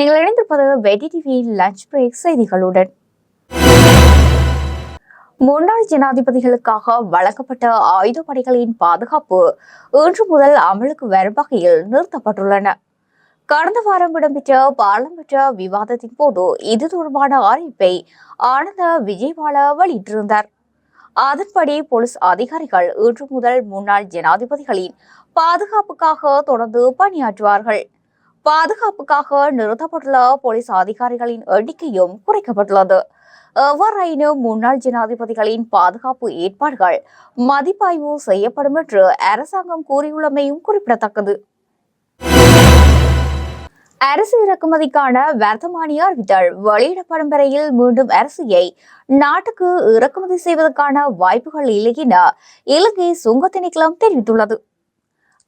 நீங்கள் இணைந்திருப்பது வெடி டிவி லஞ்ச் பிரேக் செய்திகளுடன். முன்னாள் ஜனாதிபதிகளுக்காக வழங்கப்பட்ட ஆயுதப்படைகளின் பாதுகாப்பு இன்று முதல் அமலுக்கு வரும் வகையில் நிறுத்தப்பட்டுள்ளன. கடந்த வாரம் இடம்பெற்ற பாராளுமன்ற விவாதத்தின் போது இது தொடர்பான அறிவிப்பை ஆனந்த விஜயபால வெளியிட்டிருந்தார். அதன்படி போலீஸ் அதிகாரிகள் இன்று முதல் முன்னாள் ஜனாதிபதிகளின் பாதுகாப்புக்காக தொடர்ந்து பணியாற்றுவார்கள். பாதுகாப்புக்காக நிறுத்தப்பட்டுள்ள போலீஸ் அதிகாரிகளின் எண்ணிக்கையும் குறைக்கப்பட்டுள்ளது. எவ்வாறாயினும் முன்னாள் ஜனாதிபதிகளின் பாதுகாப்பு ஏற்பாடுகள் மதிப்பாய்வு செய்யப்படும் என்று அரசாங்கம் கூறியுள்ளமையும் குறிப்பிடத்தக்கது. அரசு இறக்குமதிக்கான வர்த்தமானி அறிவித்தல் வெளியிடப்படும் வரையில் மீண்டும் அரசியை நாட்டுக்கு இறக்குமதி செய்வதற்கான வாய்ப்புகள் இல்லை என இலங்கை சுங்க திணைக்களம் தெரிவித்துள்ளது.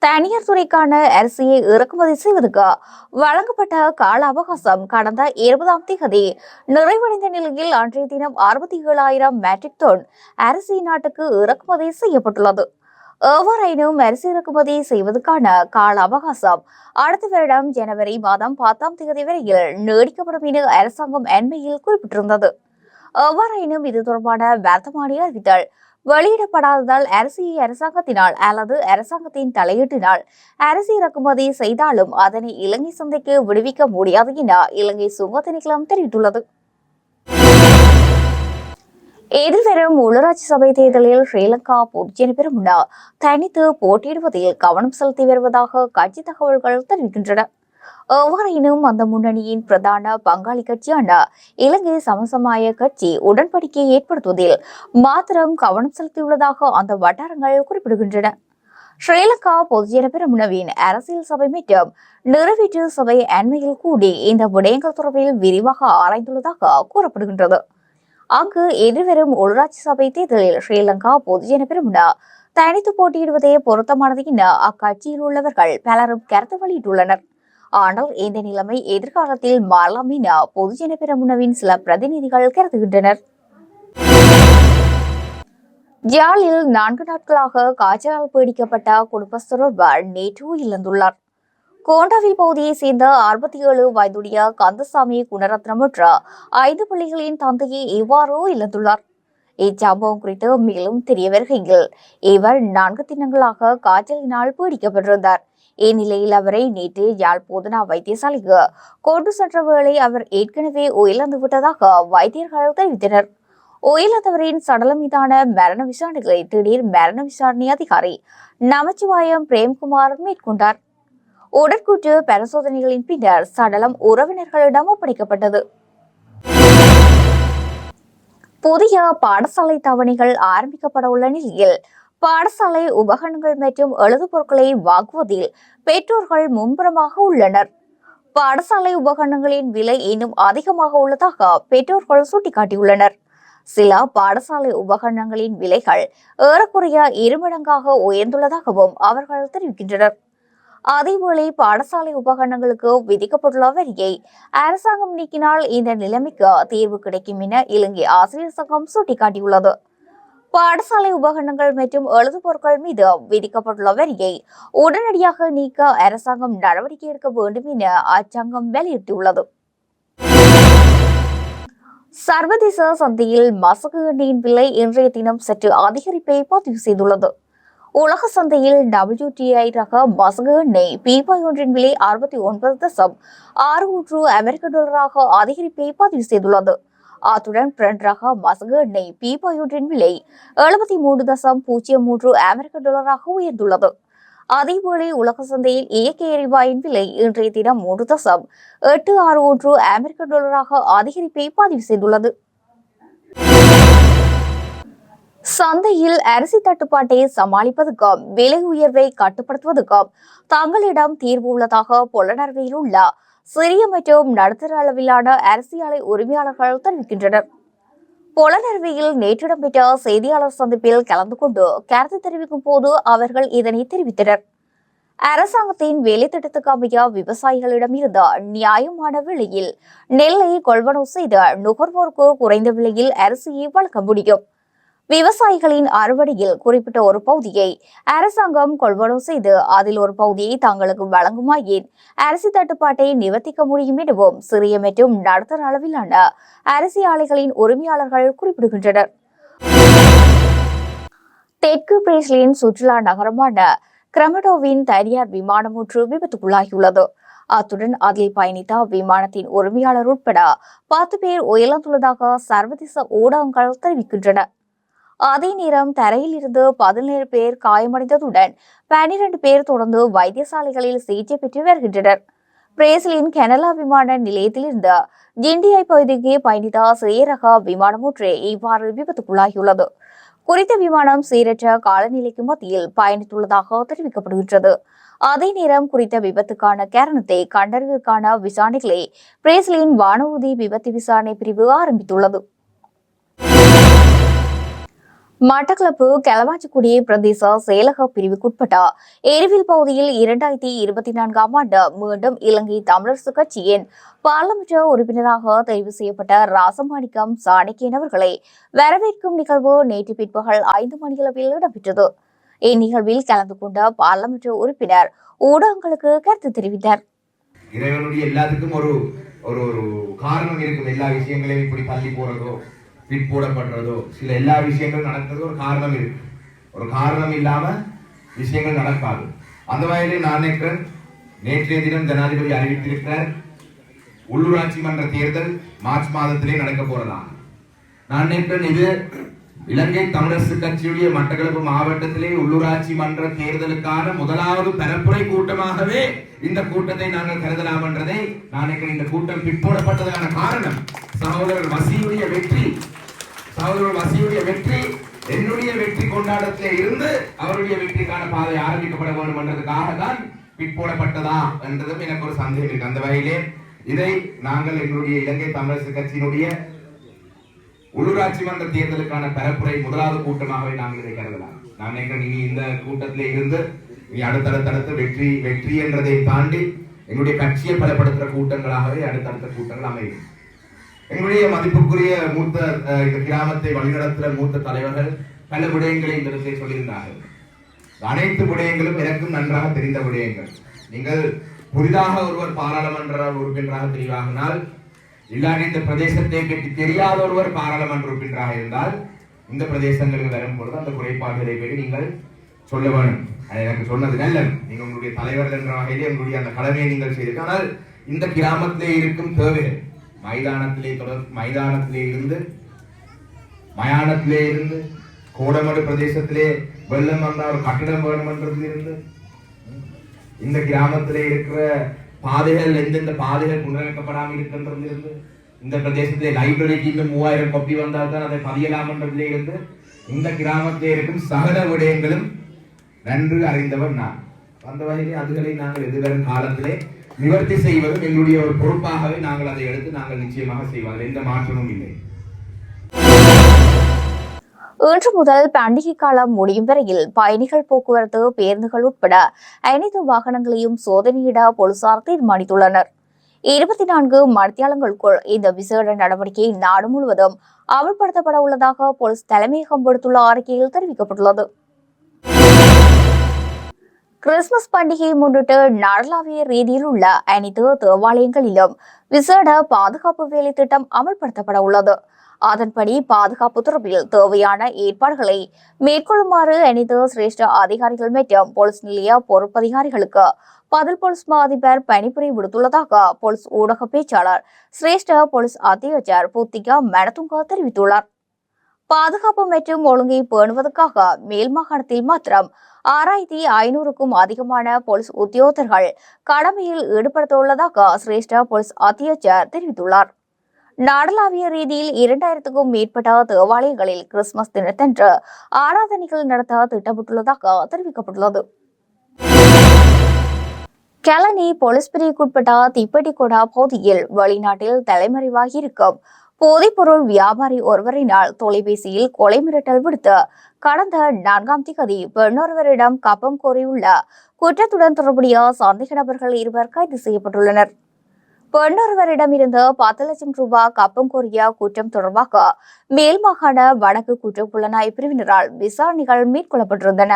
தனியார் துறைக்கான அரிசியை இறக்குமதி செய்வதற்கு வழங்கப்பட்ட கால அவகாசம் கடந்த இருபதாம் தேதி நிறைவடைந்த நிலையில் அன்றைய தினம் அறுபத்தி ஏழாயிரம் மெட்ரிக் டன் அரிசி நாட்டுக்கு இறக்குமதி செய்யப்பட்டுள்ளது. எவ்வாறாயினும் அரிசி இறக்குமதி செய்வதற்கான கால அவகாசம் அடுத்த வருடம் ஜனவரி மாதம் பத்தாம் தேதி வரையில் நீடிக்கப்படும் என அரசாங்கம் அண்மையில் குறிப்பிட்டிருந்தது. எவ்வாறாயினும் இது தொடர்பான வர்த்தமானி அறிவித்தல் வெளியிடப்படாததால் அரிசியை அரசாங்கத்தினால் அல்லது அரசாங்கத்தின் தலையீட்டினால் அரிசி இறக்குமதி செய்தாலும் அதனை இலங்கை சந்தைக்கு விடுவிக்க முடியாது என இலங்கை சுங்க திணைக்களம் தெரிவித்துள்ளது. எதிர்வரும் உள்ளூராட்சி சபை தேர்தலில் ஸ்ரீலங்கா பொதுஜன பெருமுனா தனித்து போட்டியிடுவதில் கவனம் செலுத்தி வருவதாக கட்சி தகவல்கள் தெரிவிக்கின்றன. எவ்வாறாயினும் அந்த முன்னணியின் பிரதான பங்காளி கட்சியான இலங்கை சமசமாய கட்சி உடன்படிக்கையை ஏற்படுத்துவதில் மாத்திரம் கவனம் செலுத்தியுள்ளதாக அந்த வட்டாரங்கள் குறிப்பிடுகின்றன. ஸ்ரீலங்கா பொதுஜன பெருமுனவின் அரசியல் சபை மற்றும் நிறைவேற்று சபை அண்மையில் கூடி இந்த விடயங்கள் தொடர்பில் விரிவாக ஆராய்ந்துள்ளதாக கூறப்படுகின்றது. அங்கு எதிர்வரும் உள்ளாட்சி சபை தேர்தலில் ஸ்ரீலங்கா பொதுஜன பெருமுனா தனித்து போட்டியிடுவதே பொருத்தமானது என அக்கட்சியில் உள்ளவர்கள் பலரும் கருத்து வெளியிட்டுள்ளனர். ஆனால் இந்த நிலைமை எதிர்காலத்தில் மாறலாம் என பொதுஜன பெரமுனவின் சில பிரதிநிதிகள் கருதுகின்றனர். ஜாலில் நான்கு நாட்களாக காய்ச்சலால் பீடிக்கப்பட்ட குடும்பஸ்தர் ஒருவர் நேற்று இழந்துள்ளார் கோண்டாவில் பகுதியைச் சேர்ந்த அறுபத்தி ஏழு வயதுடைய கந்தசாமி குணரத்னம் என்ற ஐந்து பிள்ளைகளின் தந்தையை இவ்வாறு இழந்துள்ளார். இச்சம்பவம் குறித்து மேலும் தெரிய வருகையில் இவர் நான்கு தினங்களாக காய்ச்சலினால் பீடிக்கப்பட்டிருந்தார். இந்நிலையில் அவரை நேற்று யாழ் போதனா வைத்தியசாலைக்கு கொண்டு சென்ற வேளை அவர் ஏற்கனவே உயிரிழந்து விட்டதாக வைத்தியர்கள் தெரிவித்தனர். உயிரிழந்தவரின் சடலம் மீதான மரண விசாரணைகளை திடீர் மரண விசாரணை அதிகாரி நமச்சிவாயம் பிரேம்குமார் மேற்கொண்டார். உடற்கூற்று பரிசோதனைகளின் பின்னர் சடலம் உறவினர்களிடம் ஒப்படைக்கப்பட்டது. புதிய பாடசாலை தவணைகள் ஆரம்பிக்கப்பட உள்ள நிலையில் பாடசாலை உபகரணங்கள் மற்றும் எழுதுபொருட்களை வாங்குவதில் பெற்றோர்கள் மும்புறமாக உள்ளனர். பாடசாலை உபகரணங்களின் விலை இன்னும் அதிகமாக உள்ளதாக பெற்றோர்கள் சுட்டிக்காட்டியுள்ளனர். சில பாடசாலை உபகரணங்களின் விலைகள் ஏறக்குறைய இருமடங்காக உயர்ந்துள்ளதாகவும் அவர்கள் தெரிவிக்கின்றனர். அதேவேளை பாடசாலை உபகரணங்களுக்கு விதிக்கப்பட்டுள்ள வரியை அரசாங்கம் நீக்கினால் இந்த நிலைமைக்கு தீர்வு கிடைக்கும் என இலங்கை ஆசிரியர் சங்கம் சுட்டிக்காட்டியுள்ளது. பாடசாலை உபகரணங்கள் மற்றும் எழுது பொருட்கள் மீது விதிக்கப்பட்டுள்ள வரியை உடனடியாக நீக்க அரசாங்கம் நடவடிக்கை எடுக்க வேண்டும் என அச்சங்கம் வலியுறுத்தியுள்ளது சர்வதேச சந்தையில் மசகு எண்ணெயின் விலை இன்றைய தினம் சற்று அதிகரிப்பை பதிவு செய்துள்ளது. உலக சந்தையில் டபிள்யூடிஐ ரக மசகு நெய் பீப்பாய் ஒன்றின் விலை அறுபத்தி ஒன்பது தசம். ஆறு ஒன்று அமெரிக்க டாலராக அதிகரிப்பை பதிவு செய்துள்ளது. அத்துடன் பிரண்ட் ரக மசகு நெய் பீப்பாய் ஒன்றின் விலை எழுபத்தி மூன்று தசம் பூஜ்ஜியம் மூன்று அமெரிக்க டாலராக உயர்ந்துள்ளது. அதேபோல உலக சந்தையில் இயற்கை எரிவாயின் விலை இன்றைய தினம் மூன்று தசம். எட்டு ஆறு ஒன்று அமெரிக்க டாலராக அதிகரிப்பை பதிவு செய்துள்ளது. சந்தையில் அரிசி தட்டுப்பாட்டை சமாளிப்பதற்கும் விலை உயர்வை கட்டுப்படுத்துவதற்கும் தங்களிடம் தீர்வு உள்ளதாக புலனர்வையில் உள்ள சிறிய மற்றும் நடுத்தர அளவிலான அரிசி ஆலை உரிமையாளர்கள் தெரிவிக்கின்றனர். புலனர்வையில் நேற்று இடம்பெற்ற செய்தியாளர் சந்திப்பில் கலந்து கொண்டு கருத்து தெரிவிக்கும் போது அவர்கள் இதனை தெரிவித்தனர். அரசாங்கத்தின் வேலை திட்டத்துக்கு அமைய விவசாயிகளிடம் இருந்த நியாயமான விலையில் நெல்லை கொள்வனவு செய்த நுகர்வோருக்கு குறைந்த விலையில் அரிசியை வழங்க முடியும். விவசாயிகளின் அறுவடையில் குறிப்பிட்ட ஒரு பகுதியை அரசாங்கம் கொள்வனவு செய்து அதில் ஒரு பகுதியை தங்களுக்கு வழங்குமாயின் அரிசி தட்டுப்பாட்டை நிவர்த்திக்க முடியும் எனவும் சிறிய மற்றும் நடுத்தர அளவிலான அரிசி ஆலைகளின் உரிமையாளர்கள் குறிப்பிடுகின்றனர். தெற்கு பிரேசிலின் சுற்றுலா நகரமான கிரமடோவின் தனியார் விமானம் ஒன்று விபத்துக்குள்ளாகியுள்ளது. அத்துடன் அதில் பயணித்த விமானத்தின் உரிமையாளர் உட்பட பத்து பேர் உயிரிழந்துள்ளதாக சர்வதேச ஊடகங்கள் தெரிவிக்கின்றன. அதே நேரம் தரையில் இருந்து பதினேழு பேர் காயமடைந்ததுடன் பனிரெண்டு பேர் தொடர்ந்து வைத்தியசாலைகளில் சிகிச்சை பெற்று வருகின்றனர். பிரேசிலின் கெனலா விமான நிலையத்திலிருந்து ஜிண்டியாய் பகுதிக்கு பயணித்த சேரக விமானம் ஒன்றே இவ்வாறு விபத்துக்குள்ளாகியுள்ளது. குறித்த விமானம் சீரற்ற காலநிலைக்கு மத்தியில் பயணித்துள்ளதாக தெரிவிக்கப்படுகின்றது. அதே நேரம் குறித்த விபத்துக்கான காரணத்தை கண்டறிவதற்கான விசாரணைகளை பிரேசிலின் வானூர்தி விபத்து விசாரணை பிரிவு ஆரம்பித்துள்ளது. மட்டக்களப்பு கெலவாச்சிக்குடி பிரதேச செயலக பிரிவுக்குட்பட்ட எரிவில் பகுதியில் இரண்டாயிரத்தி இருபத்தி நான்காம் ஆண்டு மீண்டும் இலங்கை தமிழரசு கட்சியின் பாராளுமன்ற உறுப்பினராக தெரிவு செய்யப்பட்ட ராசமாணிக்கம் சாணக்கியன் அவர்களை வரவேற்கும் நிகழ்வு நேற்று பிற்பகல் ஐந்து மணியளவில் இடம்பெற்றது. இந்நிகழ்வில் கலந்து கொண்ட பாராளுமன்ற உறுப்பினர் ஊடகங்களுக்கு கருத்து தெரிவித்தார். இறைவனுடைய எல்லாத்துக்கும் ஒரு ஒரு ஒரு காரணம் இருக்கும் எல்லா விஷயங்களையும் இப்படி தள்ளி போறதோ. பிற்போடப்படுறதோ சில எல்லா விஷயங்களும் நடக்கிறது ஒரு காரணம் இருக்கு. ஒரு காரணம் இல்லாம விஷயங்கள் நடக்காது. அந்த வகையிலே நான் நினைக்கிறேன் நேற்றைய தினம் ஜனாதிபதி அறிவித்திருக்கிறார் உள்ளூராட்சி மன்ற தேர்தல் மார்ச் மாதத்திலே நடக்க போறதாம். நான் நினைக்கிறேன் இது இலங்கை தமிழரசு கட்சியுடைய மட்டக்களப்பு மாவட்டத்திலே உள்ளூராட்சி மன்ற தேர்தலுக்கான முதலாவது பரப்புரை கூட்டமாகவே இந்த கூட்டத்தை நாங்கள் கருதலாம் என்றதை நான் இந்த கூட்டம் பிற்போடப்பட்டதற்கான காரணம் சகோதரர் வசியுடைய வெற்றி. சகோதரர் வசியுடைய வெற்றி என்னுடைய வெற்றி கொண்டாட்டத்திலே இருந்து அவருடைய வெற்றிக்கான பாதை ஆரம்பிக்கப்பட வேண்டும் என்றதுக்காக தான் பிற்போடப்பட்டதா என்றதும் எனக்கு ஒரு சந்தேகம் இருக்கு. அந்த வகையிலே இதை நாங்கள் எங்களுடைய இலங்கை தமிழரசு கட்சியினுடைய உள்ளூராட்சி மன்ற தேர்தலுக்கான பரப்புரை முதலாவது கூட்டமாகவே நாங்கள் இதை கருதலாம். நான் நினைக்கிறேன் இனி இந்த கூட்டத்திலே இருந்து இனி அடுத்தடுத்தடுத்து வெற்றி வெற்றி என்றதை தாண்டி எங்களுடைய கட்சியை பலப்படுத்துகிற கூட்டங்களாகவே அடுத்தடுத்த கூட்டங்கள் அமையும். எங்களுடைய மதிப்புக்குரிய மூத்த இந்த கிராமத்தை வழிநடத்துகிற மூத்த தலைவர்கள் பல விடயங்களை இந்த இடத்தை சொல்லியிருந்தார்கள். அனைத்து விடயங்களும் எனக்கும் நன்றாக தெரிந்த விடயங்கள். நீங்கள் புதிதாக ஒருவர் பாராளுமன்ற உறுப்பினராக தெரிவாகினால் இல்லாட்டி இந்த பிரதேசத்தை பற்றி தெரியாத ஒருவர் பாராளுமன்ற உறுப்பினராக இருந்தால் இந்த பிரதேசங்களுக்கு வரும் பொழுது அந்த குறைபாடுகளை பற்றி நீங்கள் சொல்ல வேணும் எனக்கு சொன்னது நல்ல நீங்கள் உங்களுடைய தலைவர் என்ற வகையிலே உங்களுடைய அந்த கடமையை நீங்கள் செய்திருக்க ஆனால் இந்த கிராமத்திலே இருக்கும் தேவைகள் மைதானத்திலே தொடர் மைதானத்திலே இருந்து மயானத்திலே இருந்து கோடமடு பிரதேசத்திலே வெள்ளம் வந்தால் ஒரு கட்டிடம் வேணுமன்றதில் இருந்து இந்த கிராமத்திலே இருக்கிற பாதைகள் எந்தெந்த பாதைகள் புனரமைக்கப்படாமல் இருக்கின்றது இருந்து இந்த பிரதேசத்திலே லைப்ரரிக்கு இன்னும் மூவாயிரம் கொப்பி வந்தால் தான் அதை பதியலாம் என்றதிலே இருந்து இந்த கிராமத்திலே இருக்கும் சகல விடயங்களும் நன்று அறிந்தவர் நான். அந்த வகையிலே அதுகளை நாங்கள் எதிர்வரும் காலத்திலே நிவர்த்தி செய்வதும் எங்களுடைய ஒரு பொறுப்பாகவே நாங்கள் அதை எடுத்து நாங்கள் நிச்சயமாக செய்வார்கள். எந்த மாற்றமும் இல்லை. இன்று முதல் பண்டிகை காலம் முடியும் வரையில் பயணிகள் போக்குவரத்து பேருந்துகள் உட்பட அனைத்து வாகனங்களையும் சோதனையிட போலீசார் தீர்மானித்துள்ளனர். இருபத்தி நான்கு மணித்தியாலங்களுக்குள் இந்த விசேட நடவடிக்கை நாடு முழுவதும் அமல்படுத்தப்பட உள்ளதாக போலீஸ் தலைமையகம் விடுத்துள்ள அறிக்கையில் தெரிவிக்கப்பட்டுள்ளது. கிறிஸ்துமஸ் பண்டிகையை முன்னிட்டு நாடளாவிய ரீதியில் உள்ள அனைத்து தேவாலயங்களிலும் விசேட பாதுகாப்பு வேலை திட்டம் அமல்படுத்தப்பட உள்ளது. அதன்படி பாதுகாப்பு தொடர்பில் தேவையான ஏற்பாடுகளை மேற்கொள்ளுமாறு அனைத்து சிரேஷ்ட அதிகாரிகள் மற்றும் போலீஸ் நிலைய பொறுப்பதிகாரிகளுக்கு பதில் போலீஸ் மா அதிபர் பணிபுரி விடுத்துள்ளதாக போலீஸ் ஊடக பேச்சாளர் சிரேஷ்ட போலீஸ் அத்தியட்சர் புத்திகா மனதுங்க தெரிவித்துள்ளார். பாதுகாப்பு மற்றும் ஒழுங்கை பேணுவதற்காக மேல் மாகாணத்தில் மாத்திரம் ஆறாயிரத்தி ஐநூறுக்கும் அதிகமான போலீஸ் உத்தியோகத்தர்கள் கடமையில் ஈடுபடுத்த உள்ளதாக சிரேஷ்ட போலீஸ் அத்தியட்சர் தெரிவித்துள்ளார். நாடளாவிய ரீதியில் இரண்டாயிரத்துக்கும் மேற்பட்ட தேவாலயங்களில் கிறிஸ்துமஸ் தினத்தன்று ஆராதனைகள் நடத்த திட்டமிட்டுள்ளதாக தெரிவிக்கப்பட்டுள்ளது. கலனி போலீஸ் பிரிவுக்குட்பட்ட திப்பெட்டிகொடா பகுதியில் வெளிநாட்டில் தலைமறைவாகி இருக்கும் போதைப்பொருள் வியாபாரி ஒருவரினால் தொலைபேசியில் கொலை மிரட்டல் விடுத்து கடந்த நான்காம் திகதி பெண்ணொருவரிடம் கப்பம் கோரியுள்ள குற்றத்துடன் தொடர்புடைய சந்தேக நபர்கள் இருவர் கைது செய்யப்பட்டுள்ளனர். பெண்ணொருவரிடமிருந்து பத்து லட்சம் ரூபாய் கப்பம் கோரிய குற்றம் தொடர்பாக மேல் மாகாண வடக்கு குற்ற புலனாய்வு பிரிவினரால் விசாரணைகள் மேற்கொள்ளப்பட்டிருந்தன.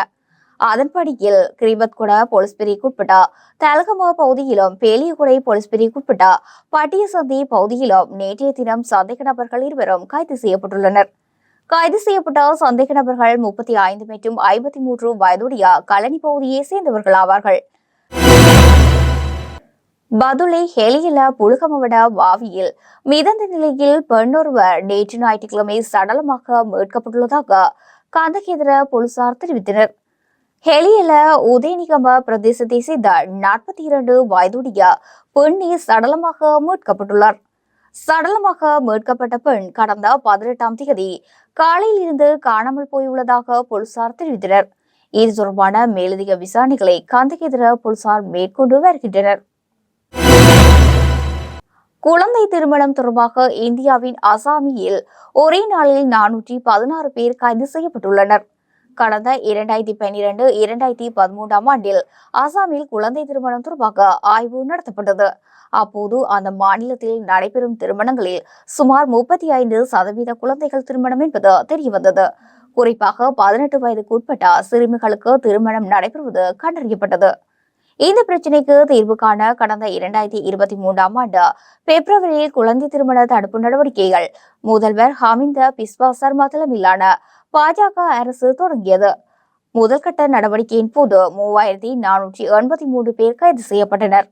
அதன்படியில் கிரிபத்குட போலீஸ் பிரிவுக்குட்பட்ட தலகம பகுதியிலும் பேலியகுடை போலீஸ் பிரிவுக்குட்பட்ட பட்டியசந்தி பகுதியிலும் நேற்றைய தினம் சந்தேக நபர்கள் இருவரும் கைது செய்யப்பட்டுள்ளனர். கைது செய்யப்பட்ட சந்தேக நபர்கள் முப்பத்தி ஐந்து மற்றும் ஐம்பத்தி மூன்று வயதுடைய கலனி பகுதியை சேர்ந்தவர்கள் ஆவார்கள். பதுளை ஹெலியில புழுகமவட வாவியில் மிதந்த நிலையில் பெண்ணொருவர் நேற்று ஞாயிற்றுக்கிழமை சடலமாக மீட்கப்பட்டுள்ளதாக கந்தகேதர போலீசார் தெரிவித்தனர். ஹெலியில உதயநிகம பிரதேசத்தை சேர்ந்த நாற்பத்தி இரண்டு வயதுடைய பெண்ணே சடலமாக மீட்கப்பட்டுள்ளார். சடலமாக மீட்கப்பட்ட பெண் கடந்த பதினெட்டாம் தேதி காலையில் இருந்து காணாமல் போயுள்ளதாக போலீசார் தெரிவித்தனர். இது தொடர்பான மேலதிக விசாரணைகளை கந்தகேதர போலீசார் மேற்கொண்டு வருகின்றனர். குழந்தை திருமணம் தொடர்பாக இந்தியாவின் அசாமியில் ஒரே நாளில் நானூற்றி பதினாறு பேர் கைது செய்யப்பட்டுள்ளனர். கடந்த இரண்டாயிரத்தி பன்னிரண்டு இரண்டாயிரத்தி பதிமூன்றாம் ஆண்டில் அசாமில் குழந்தை திருமணம் தொடர்பாக ஆய்வு நடத்தப்பட்டது. அப்போது அந்த மாநிலத்தில் நடைபெறும் திருமணங்களில் சுமார் முப்பத்தி ஐந்து சதவீத குழந்தைகள் திருமணம் என்பது தெரியவந்தது. குறிப்பாக பதினெட்டு வயதுக்கு உட்பட்ட சிறுமிகளுக்கு திருமணம் நடைபெறுவது கண்டறியப்பட்டது. இந்த பிரச்சினைக்கு தீர்வு காண கடந்த இரண்டாயிரத்தி இருபத்தி மூன்றாம் ஆண்டு பிப்ரவரியில் குழந்தை திருமண தடுப்பு நடவடிக்கைகள் முதல்வர் ஹமிந்த பிஸ்வா சர்மா தலைமையிலான பாஜக அரசு தொடங்கியது. முதல்கட்ட நடவடிக்கையின் போது மூவாயிரத்தி நானூற்றி எண்பத்தி மூன்று பேர் கைது செய்யப்பட்டனர்.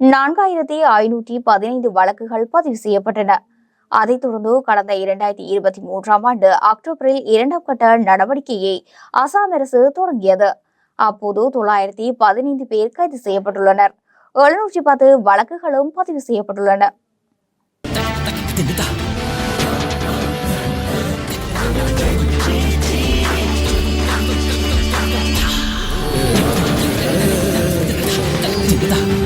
நான்காயிரத்தி ஐநூற்றி பதினைந்து வழக்குகள் பதிவு செய்யப்பட்டன. அதைத் தொடர்ந்து கடந்த இரண்டாயிரத்தி இருபத்தி மூன்றாம் ஆண்டு அக்டோபரில் இரண்டாம் கட்ட நடவடிக்கையை அசாம் அரசு தொடங்கியது. அப்போது தொள்ளாயிரத்தி பதினைந்து பேர் கைது செய்யப்பட்டுள்ளனர். எழுநூற்றி பத்து வழக்குகளும் பதிவு செய்யப்பட்டுள்ளன. Kita.